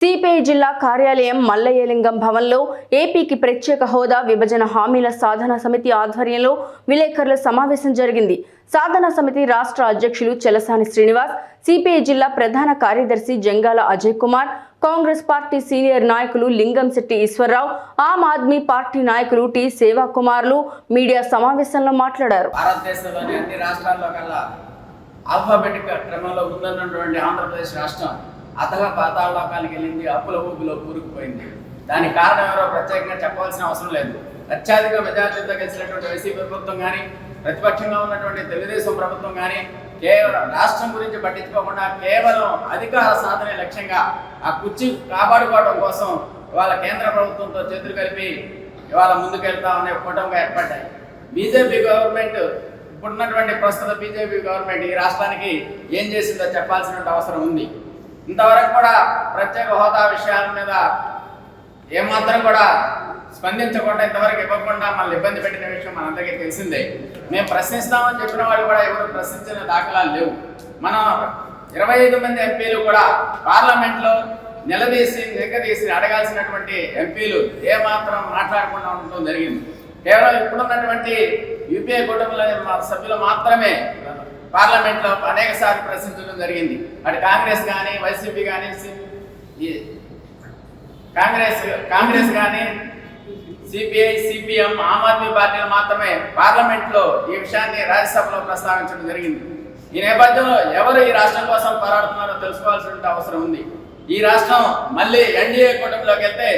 CPI జిల్లా కార్యాలయం మల్లయ్యలింగం భవన్లో ఏపీకి ప్రత్యేక హోదా విభజన హామీల సాధన సమితి ఆధ్వర్యంలో విలేకరుల సమావేశం జరిగింది. సాధన సమితి రాష్ట్ర అధ్యక్షులు చెలసాని శ్రీనివాస్ సిపిఐ జిల్లా ప్రధాన కార్యదర్శి జంగాల అజయ్ కుమార్ కాంగ్రెస్ పార్టీ సీనియర్ నాయకులు లింగంశెట్టి ఈశ్వరరావు ఆమ్ ఆద్మీ పార్టీ నాయకులు టి సేవా కుమార్లు మీడియా సమావేశంలో మాట్లాడారు. భారతదేశంలోని అన్ని రాష్ట్రాల్లో కల్లా ఆల్ఫాబెటిక్ క్రమంలో ముందున్నటువంటి ఆంధ్రప్రదేశ్ రాష్ట్రం అతల పాతాళలోకానికి వెళ్ళింది అప్పుల ఊపిలో కూరుకుపోయింది. దానికి కారణం ఎవరో ప్రత్యేకంగా చెప్పవలసిన అవసరం లేదు. అత్యధిక మెజార్టీతో గెలిచినటువంటి వైసీపీ ప్రభుత్వం కానీ ప్రతిపక్షంగా ఉన్నటువంటి తెలుగుదేశం ప్రభుత్వం కానీ కేవలం రాష్ట్రం గురించి పట్టించుకోకుండా కేవలం అధికార సాధనే లక్ష్యంగా ఆ కుర్చీ కాపాడుకోవడం కోసం ఇవాళ కేంద్ర ప్రభుత్వంతో చేతులు కలిపి ఇవాళ ముందుకెళ్తా అనే కూటమిగా ఏర్పడ్డాయి. బీజేపీ గవర్నమెంట్ ఇప్పుడున్నటువంటి ప్రస్తుత బీజేపీ గవర్నమెంట్ ఈ రాష్ట్రానికి ఏం చేసిందో చెప్పాల్సిన అవసరం ఉంది. ఇంతవరకు కూడా ప్రత్యేక హోదా విషయాల మీద ఏమాత్రం కూడా స్పందించకుండా ఇంతవరకు ఇవ్వకుండా మనల్ని ఇబ్బంది పెట్టిన విషయం మనందరికీ తెలిసిందే. మేము ప్రశ్నిస్తామని చెప్పిన వాళ్ళు కూడా ఎవరు ప్రశ్నించిన దాఖలాలు లేవు. మనం ఇరవై ఐదు మంది ఎంపీలు కూడా పార్లమెంట్లో నిలదీసి నిగదీసి అడగాల్సినటువంటి ఎంపీలు ఏమాత్రం మాట్లాడకుండా ఉండటం జరిగింది. కేవలం ఇప్పుడున్నటువంటి యూపీఐ కుటుంబంలో సభ్యులు మాత్రమే పార్లమెంట్లో అనేక సార్లు ప్రశ్నించడం జరిగింది. అటు కాంగ్రెస్ కానీ వైసీపీ కానీ కాంగ్రెస్ కాంగ్రెస్ కానీ సిపిఐ సిపిఎం ఆమ్ ఆద్మీ పార్టీలు మాత్రమే పార్లమెంట్లో ఈ విషయాన్ని రాజ్యసభలో ప్రస్తావించడం జరిగింది. ఈ నేపథ్యంలో ఎవరు ఈ రాష్ట్రం కోసం పోరాడుతున్నారో తెలుసుకోవాల్సిన అవసరం ఉంది. ఈ రాష్ట్రం మళ్ళీ ఎన్డీఏ కూటమిలోకి వెళ్తే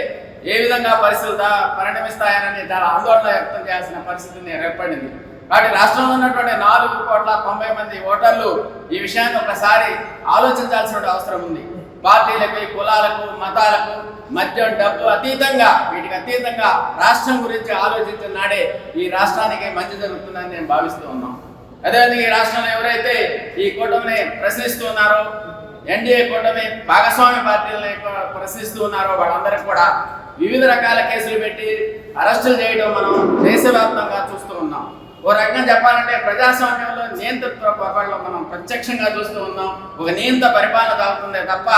ఏ విధంగా పరిస్థితులు పరిణమిస్తాయని పరిణమిస్తాయనని చాలా ఆందోళన వ్యక్తం చేయాల్సిన పరిస్థితి ఏర్పడింది. కాబట్టి రాష్ట్రంలో ఉన్నటువంటి నాలుగు కోట్ల తొంభై మంది ఓటర్లు ఈ విషయాన్ని ఒకసారి ఆలోచించాల్సిన అవసరం ఉంది. పార్టీలకు కులాలకు మతాలకు మద్యం డబ్బు అతీతంగా వీటికి అతీతంగా రాష్ట్రం గురించి ఆలోచించిన నాడే ఈ రాష్ట్రానికి మంచి జరుగుతుందని నేను భావిస్తూ ఉన్నాం అదేవిధంగా ఈ రాష్ట్రంలో ఎవరైతే ఈ కూటమిని ప్రశ్నిస్తూ ఉన్నారో ఎన్డీఏ కూటమి భాగస్వామ్య పార్టీలని ప్రశ్నిస్తూ ఉన్నారో వాళ్ళందరికీ కూడా వివిధ రకాల కేసులు పెట్టి అరెస్టులు చేయడం మనం దేశవ్యాప్తంగా చూస్తూ ఉన్నాం. ఓ రకంగా చెప్పాలంటే ప్రజాస్వామ్యంలో నియంతృత్వ పొరపాట్లు మనం ప్రత్యక్షంగా చూస్తూ ఉన్నాం. ఒక నియంత పరిపాలన తాగుతుందే తప్ప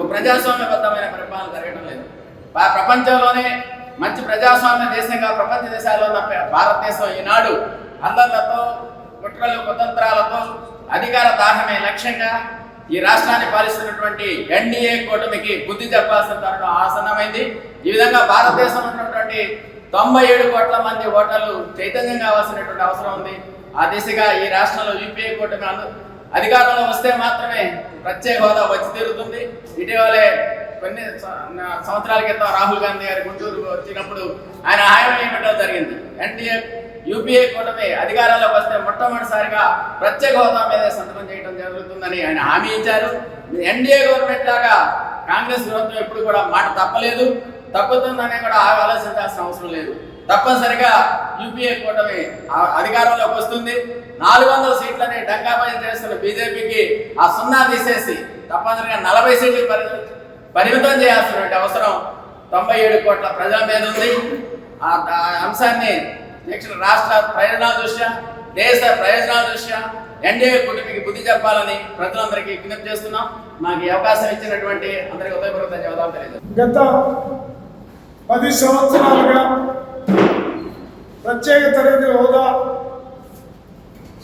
ఒక ప్రజాస్వామ్యబద్ధమైన పరిపాలన జరగడం లేదు. ప్రపంచంలోనే మంచి ప్రజాస్వామ్య దేశంగా ప్రపంచ దేశాల్లో ఉన్న భారతదేశం ఈనాడు అందాలతో కుట్రలు కుతంత్రాలతో అధికార దాహమే లక్ష్యంగా ఈ రాష్ట్రాన్ని పాలిస్తున్నటువంటి ఎన్డీఏ కూటమికి బుద్ధి చెప్పాల్సిన తరుణం ఆసన్నమైంది. ఈ విధంగా భారతదేశంలో ఉన్నటువంటి తొంభై ఏడు కోట్ల మంది ఓటర్లు చైతన్యం కావాల్సినటువంటి అవసరం ఉంది. ఆ దిశగా ఈ రాష్ట్రంలో యూపీఏ కూటమి అధికారంలో వస్తే మాత్రమే ప్రత్యేక హోదా వచ్చి తీరుతుంది. ఇటీవలే కొన్ని సంవత్సరాల క్రితం రాహుల్ గాంధీ గారి గుంటూరు వచ్చినప్పుడు ఆయన హామీ ఇవ్వడం జరిగింది. ఎన్డీఏ యూపీఏ కూటమి అధికారంలోకి వస్తే మొట్టమొదటిసారిగా ప్రత్యేక హోదా మీద సంతకం చేయడం జరుగుతుందని ఆయన హామీ ఇచ్చారు. ఎన్డీఏ గవర్నమెంట్ లాగా కాంగ్రెస్ ప్రభుత్వం ఎప్పుడు కూడా మాట తప్పలేదు. తప్పుతుందనే కూడా ఆలోచించాల్సిన అవసరం లేదు. తప్పనిసరిగా యూపీఏ కూటమి అధికారంలోకి వస్తుంది. నాలుగు వందల సీట్లని డంకాపై చేస్తున్న బీజేపీకి ఆ సున్నా తీసేసి తప్పనిసరిగా నలభై సీట్లు పరి- పరిమితం చేయాల్సినటువంటి అవసరం తొంభై ఏడు కోట్ల ప్రజల మీద ఉంది. ఆ అంశాన్ని నెక్స్ట్ రాష్ట్ర ప్రయోజనాల దృష్ట్యా దేశ ప్రయోజనాల దృష్ట్యా ఎన్డీఏ కూటమికి బుద్ధి చెప్పాలని ప్రజలందరికీ విజ్ఞప్తి చేస్తున్నాం. మాకు అవకాశం ఇచ్చినటువంటి అందరికీ ఉదయపూర్వక ధన్యవాదాలు తెలియజేస్తాం గత పది సంవత్సరాలుగా ప్రత్యేక తరగతి హోదా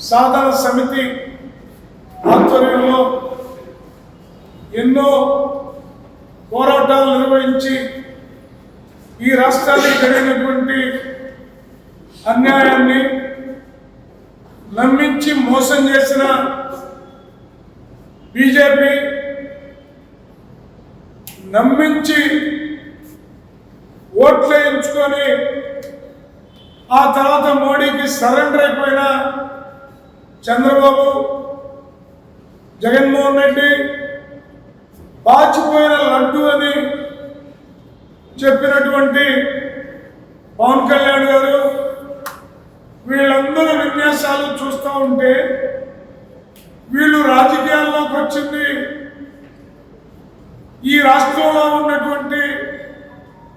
సాధన సమితి ఆధ్వర్యంలో ఎన్నో పోరాటాలు నిర్వహించి ఈ రాష్ట్రానికి జరిగినటువంటి అన్యాయాన్ని నమ్మించి మోసం చేసిన బీజేపీ నమ్మించి ఓట్లు వేయించుకొని ఆ తర్వాత మోడీకి సరెండర్ అయిపోయిన చంద్రబాబు జగన్మోహన్ రెడ్డి పాచిపోయిన లడ్డు అని చెప్పినటువంటి పవన్ కళ్యాణ్ గారు వీళ్ళందరూ విన్యాసాలు చూస్తూ ఉంటే వీళ్ళు రాజకీయాల్లోకి వచ్చింది. ఈ రాష్ట్రంలో ఉన్నటువంటి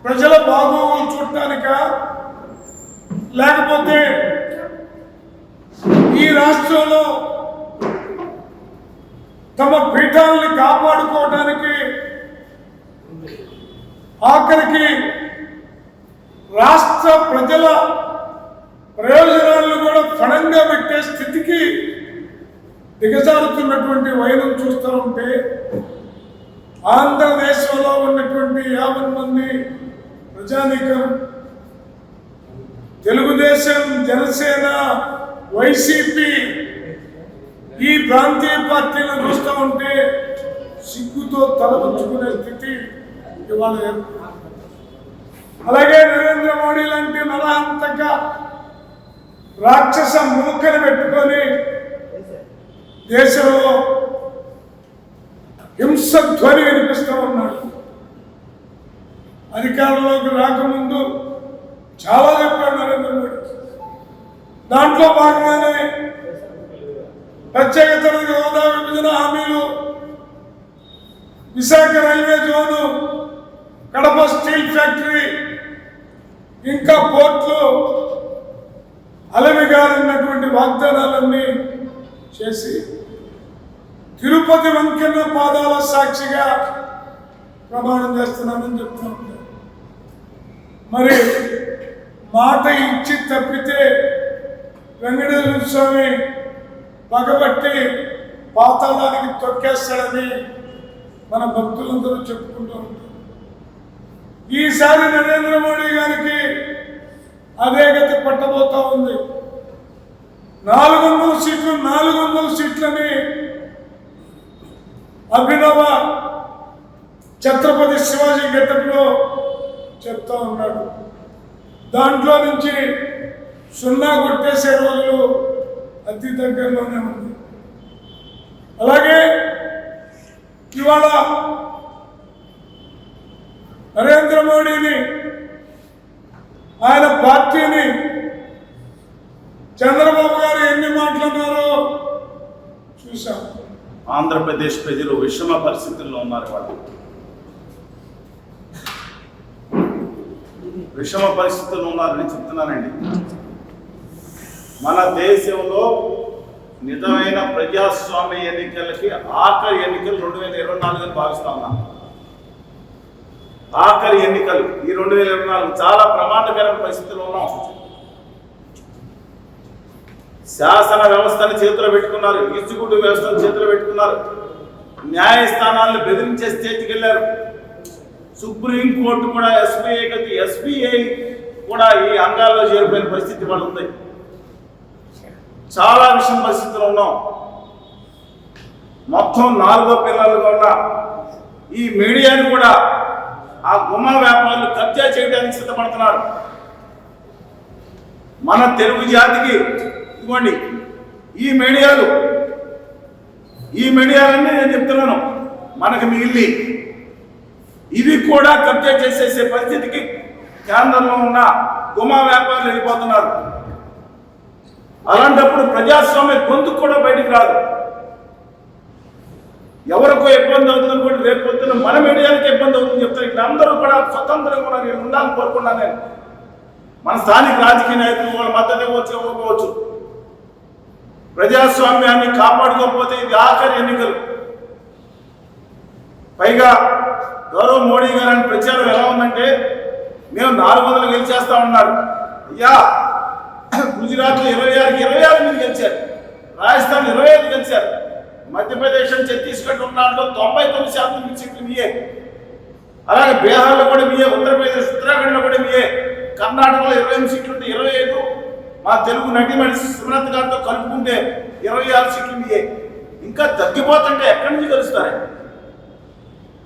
ప్రజా బాగోగులు చూడటానిక? లేకపోతే ఈ రాష్ట్రంలో తమ పీఠాలని కాపాడుకోవడానికి ఆఖరికి రాష్ట్ర ప్రజల ప్రయోజనాలను కూడా ఫణంగా పెట్టే స్థితికి దిగజారుతున్నటువంటి వైనం చూస్తూ ఉంటే ఆంధ్రదేశంలో ఉన్నటువంటి యాభై మంది ప్రజానీకం తెలుగుదేశం జనసేన వైసీపీ ఈ ప్రాంతీయ పార్టీలను చూస్తూ ఉంటే సిగ్గుతో తలపుచ్చుకునే స్థితి ఇవాళ అలాగే నరేంద్ర మోడీ లాంటి నరహంతక రాక్షస మూకని పెట్టుకొని దేశంలో హింస ధ్వని వినిపిస్తూ ఉన్నాడు. అధికారంలోకి రాకముందు చాలా చెప్పాడు నరేంద్ర మోడీ. దాంట్లో భాగంగానే ప్రత్యేక తరగతి హోదా విభజన హామీలు Visakha railway zone Kadapa steel factory ఇంకా పోర్ట్లు అలవిగారన్నటువంటి వాగ్దానాలన్నీ చేసి తిరుపతి వంకెన్న పాదాల సాక్షిగా ప్రమాణం చేస్తున్నానని చెప్తున్నాం. మరి మాట ఇచ్చి తప్పితే వెంకటేశ్వర స్వామి పగబట్టి పాతాళానికి తొక్కేస్తాడని మన భక్తులందరూ చెప్పుకుంటూ ఉంటారు. ఈసారి నరేంద్ర మోడీ గారికి అదే గతి పట్టబోతా ఉంది. నాలుగు వందల సీట్లు నాలుగు వందల సీట్లని అభినవ ఛత్రపతి శివాజీ గెటప్లో చెప్తా ఉన్నాడు. దాంట్లో నుంచి సున్నా కొట్టేసే రోజులు అతి దగ్గరలోనే ఉంది. అలాగే ఇవాళ నరేంద్ర మోడీని ఆయన పార్టీని చంద్రబాబు గారు ఎన్ని మాట్లాడారో చూశాం. ఆంధ్రప్రదేశ్ ప్రజలు విషమ పరిస్థితుల్లో ఉన్నారు వాళ్ళు. విషమ పరిస్థితులు ఉన్నారని చెప్తున్నానండి. మన దేశంలో నిజమైన ప్రజాస్వామ్య ఎన్నికలకి ఆఖరి ఎన్నికలు రెండు వేల ఇరవై నాలుగు అని భావిస్తా ఉన్నా. ఆఖరి ఎన్నికలు ఈ రెండు వేల ఇరవై నాలుగు చాలా ప్రమాదకరమైన పరిస్థితులు ఉన్నాం. శాసన వ్యవస్థను చేతిలో పెట్టుకున్నారు ఎగ్జిక్యూటివ్ వ్యవస్థను చేతిలో పెట్టుకున్నారు. న్యాయస్థానాలను బెదిరించే స్టేజ్కి వెళ్ళారు. సుప్రీంకోర్టు కూడా ఎస్బీఐ గతి ఎస్బీఐ కూడా ఈ అంగాల్లో చేరిపోయిన పరిస్థితి వాళ్ళు ఉంది. చాలా విషయం పరిస్థితులు ఉన్నాం. మొత్తం నాలుగో పిల్లలుగా ఉన్న ఈ మీడియాని కూడా ఆ గుమ్మ వ్యాపారులు కబ్జా చేయడానికి సిద్ధపడుతున్నారు. మన తెలుగు జాతికి ఇదిగోండి ఈ మీడియాలు ఈ మీడియాలన్నీ నేను చెప్తున్నాను. మనకు మిగిలి ఇవి కూడా కబ్జా చేసేసే పరిస్థితికి కేంద్రంలో ఉన్న గుమా వ్యాపారులు వెళ్ళిపోతున్నారు. అలాంటప్పుడు ప్రజాస్వామ్య గొంతు కూడా బయటికి రాదు. ఎవరికో ఇబ్బంది అవుతుంది కూడా రేపు పొద్దున్న మన మీడియానికి ఇబ్బంది అవుతుంది చెప్తారు. ఇక్కడ అందరూ కూడా స్వతంత్రంగా కూడా నేను ఉండాలని కోరుకున్నాను నేను. మన స్థానిక రాజకీయ నాయకులు వాళ్ళ మద్దతు ఇవ్వచ్చు ఇవ్వకపోవచ్చు. ప్రజాస్వామ్యాన్ని కాపాడుకోకపోతే ఇది ఆఖరి ఎన్నికలు. పైగా గౌరవ మోడీ గారి ప్రచారం ఎలా ఉందంటే మేము నాలుగు వందలు గెలిచేస్తా ఉన్నారు. అయ్యా గుజరాత్లో ఇరవై ఆరుకి ఇరవై ఆరు మీరు గెలిచారు. రాజస్థాన్ ఇరవై ఐదు గెలిచారు. మధ్యప్రదేశ్ ఛత్తీస్గఢ్ ఉన్నాడులో తొంభై తొమ్మిది శాతం మీ సీట్లు మీయే. అలాగే బీహార్లో కూడా మీయే ఉత్తరప్రదేశ్ ఉత్తరాఖండ్లో కూడా మీయే. కర్ణాటకలో ఇరవై ఎనిమిది సీట్లు ఉంటే ఇరవై ఐదు. మా తెలుగు నటిమణి సుమనత్ గారితో కలుపుకుంటే ఇరవై ఆరు సీట్లు మీయే. ఇంకా తగ్గిపోతుంటే ఎక్కడి నుంచి గెలుస్తారే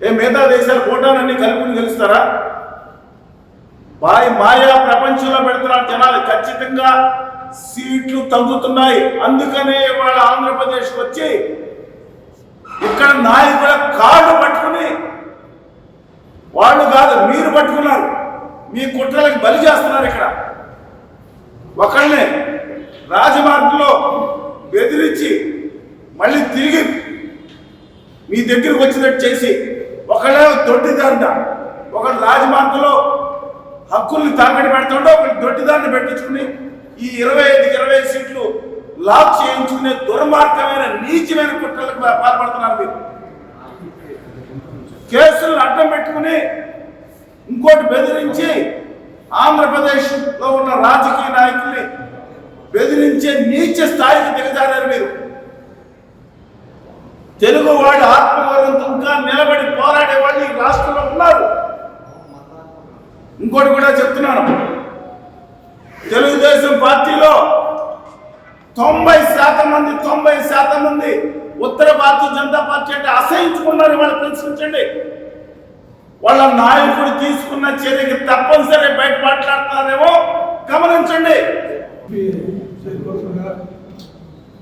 ఏ మిగతా దేశాలు కోటాలన్నీ కలుపుకుని గెలుస్తారా? బాయ్ మాయా ప్రపంచంలో పెడుతున్నారు జనాలు ఖచ్చితంగా సీట్లు తగ్గుతున్నాయి. అందుకనే వాళ్ళ ఆంధ్రప్రదేశ్ వచ్చి ఇక్కడ నాయకుల కార్డు పట్టుకుని వాళ్ళు కాదు మీరు పట్టుకున్నారు. మీ కుట్రలకు బలి చేస్తున్నారు ఇక్కడ. ఒకళ్ళనే రాజమార్గంలో బెదిరించి మళ్ళీ తిరిగి మీ దగ్గరకు వచ్చినట్టు చేసి ఒకళ్ళే దొడ్డిదారిన ఒకడు రాజమార్గంలో హక్కుల్ని తాకడి పెడుతుంటే ఒకటి దొడ్డిదాన్ని పెట్టించుకుని ఈ ఇరవై ఐదుకి ఇరవై ఐదు సీట్లు లాక్ చేయించుకునే దుర్మార్గమైన నీచమైన కుట్రలకు పాల్పడుతున్నారు మీరు. కేసులను అడ్డం పెట్టుకుని ఇంకోటి బెదిరించి ఆంధ్రప్రదేశ్లో ఉన్న రాజకీయ నాయకుల్ని బెదిరించే నీచ స్థాయికి దిగజారారు మీరు. తెలుగువాడు ఆత్మగౌరవంతో ఇంకా నిలబడి పోరాడే వాళ్ళు ఈ రాష్ట్రంలో ఉన్నారు. ఇంకోటి కూడా చెప్తున్నాను. తెలుగుదేశం పార్టీలో తొంభై శాతం మంది తొంభై శాతం మంది ఉత్తర భారతీయ జనతా పార్టీ అంటే అసహించుకున్నారు వాళ్ళు ప్రశ్నించండి వాళ్ళ నాయకుడు తీసుకున్న చర్యకి తప్పనిసరి బయట మాట్లాడుతున్నారేమో గమనించండి.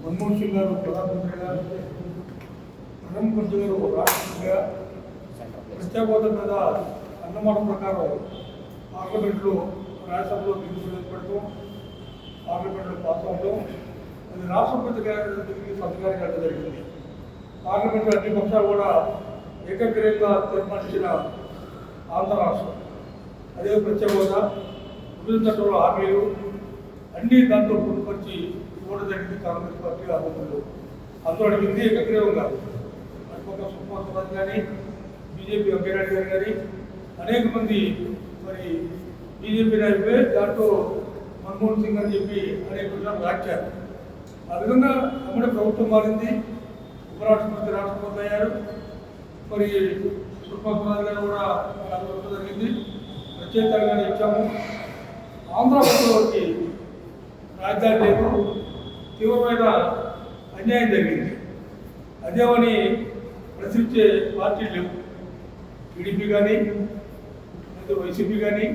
మన్మోహన్ సింగ్ గారు ప్రధానమంత్రి గారు ప్రణబ్ ముఖర్జీ రాష్ట్రంగా రాష్ట్రపతిగా మీద అన్నమాట ప్రకారం పార్లమెంట్లో రాజ్యసభలో బిల్లు పార్లమెంట్లో పాస్ అవడం అది రాష్ట్రపతి గారి దగ్గరికి కట్ట జరిగింది. పార్లమెంట్లో అన్ని పక్షాలు కూడా ఏకగ్రీయంగా తీర్మానించిన ఆంధ్ర రాష్ట్రం. అదే ప్రత్యేకత విభజన చట్టంలో హామీలు అన్ని దాంట్లో పొందుపరిచి ఇవ్వడం జరిగింది కాంగ్రెస్ పార్టీ ఆరోపణలు అందులో అడిగింది ఏకగ్రీవంగా. అటుపక్క సుష్మా స్వరాజ్ కానీ బీజేపీ వెంకయ్యనాయుడు గారు కానీ అనేక మంది మరి బీజేపీ నాయకులే దాంట్లో మన్మోహన్ సింగ్ అని చెప్పి అనేక రాచారు ఆ విధంగా అమ్మడి ప్రభుత్వం మారింది. ఉపరాష్ట్రపతి రాష్ట్రపతి అయ్యారు మరి సుష్మా స్వరాజ్ గారు కూడా మనకు జరిగింది. ప్రత్యేక తెలంగాణ ఇచ్చాము ఆంధ్రప్రదేశ్లోకి రాజధాని లేదు తీవ్రమైన అన్యాయం జరిగింది. అదేమని ప్రశ్నించే పార్టీలు లేవు. టీడీపీ కానీ లేదా వైసీపీ కానీ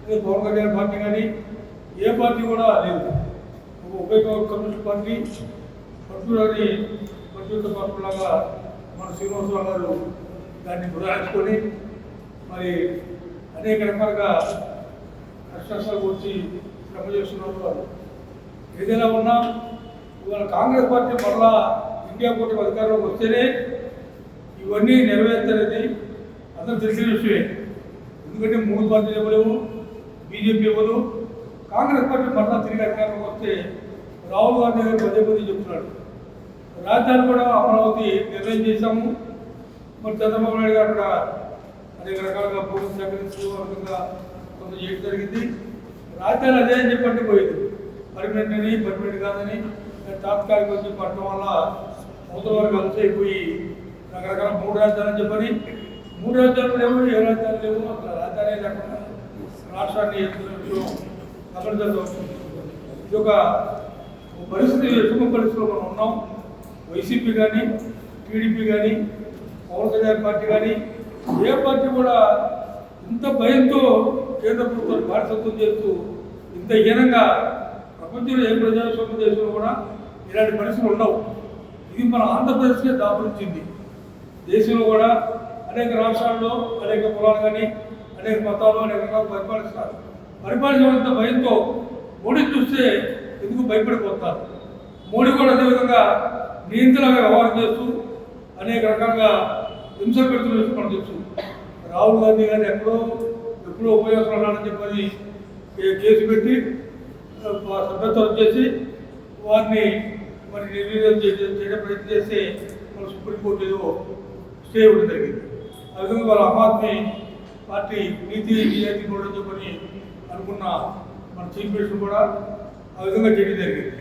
లేదా పవన్ కళ్యాణ్ పార్టీ కానీ ఏ పార్టీ కూడా లేదు. ఒక ఉభయ కమ్యూనిస్ట్ పార్టీ పట్టుదని పట్టుదల పార్టీలాగా మన శ్రీనివాసరావు గారు దాన్ని బుధాయించుకొని మరి అనేక రకాలుగా కష్టాలు వచ్చి శ్రమ చేస్తున్నారు వారు ఏదైనా ఉన్నా ఇవాళ కాంగ్రెస్ పార్టీ మరలా ఇండియా కూటమి అధికారంలోకి వస్తేనే ఇవన్నీ నెరవేర్చలేదు అందరూ తెలిసిన విషయమే. ఎందుకంటే మూడు పార్టీలు ఇవ్వలేవు బీజేపీ ఇవ్వదు కాంగ్రెస్ పార్టీ మరలా తిరిగి అధికారంలోకి వస్తే రాహుల్ గాంధీ గారు పదే పదే చెప్తున్నాడు రాజధాని కూడా అమరావతి నిర్ణయం చేశాము. మరి చంద్రబాబు నాయుడు గారు కూడా అనేక రకాలుగా భూమి సేకరించు ఆ కొంత చేయడం జరిగింది. రాజధాని అదే అని చెప్పండి పోయింది పర్మనెంట్ అని పర్మనెంట్ కాదని తాత్కాలిక వచ్చి పట్టడం వల్ల అవతల వరకు కలిసి రకరకాల మూడు రాజధానులు చెప్పని మూడు రాజధానులు లేవు ఏ రాజధానులు లేవు అసలు రాజధాని లేకుండా రాష్ట్రాన్ని ఎత్తున ఇది ఒక పరిస్థితి ఎటువంటి పరిస్థితిలో మనం ఉన్నాం. వైసీపీ కానీ టీడీపీ కానీ పవన్ కళ్యాణ్ పార్టీ కానీ ఏ పార్టీ కూడా ఇంత భయంతో కేంద్ర ప్రభుత్వాన్ని బానిసత్వం చేస్తూ ఇంత హీనంగా ప్రపంచంలో ఏ ప్రజాస్వామ్య దేశంలో కూడా ఇలాంటి పరిస్థితులు ఉండవు. ఇది మన ఆంధ్రప్రదేశ్కే దాపురించింది. దేశంలో కూడా అనేక రాష్ట్రాల్లో అనేక కులాలు కానీ అనేక మతాలు అనేక రకాలు పరిపాలిస్తారు. పరిపాలించినంత భయంతో మోడీ చూస్తే ఎందుకు భయపడిపోతారు? మోడీ కూడా అదేవిధంగా నియంత్రణగా వ్యవహారం చేస్తూ అనేక రకాలుగా హింస పెడుతున్న విషయం మనం తెలుసు రాహుల్ గాంధీ గారు ఎక్కడో ఎప్పుడో ఉపయోగపడాలని చెప్పని కేసు పెట్టి సభ్యత్వం చేసి వారిని మరి నిర్వీర్యం చేయడం ప్రయత్నం చేస్తే మన సుప్రీంకోర్టు ఏదో స్టే ఇవ్వడం జరిగింది. ఆ విధంగా వాళ్ళ ఆమ్ ఆద్మీ పార్టీ నీతి నిజాయితీ కూడా చెప్పని అనుకున్న మన చీఫ్ మినిస్టర్ కూడా ఆ విధంగా చేయడం జరిగింది.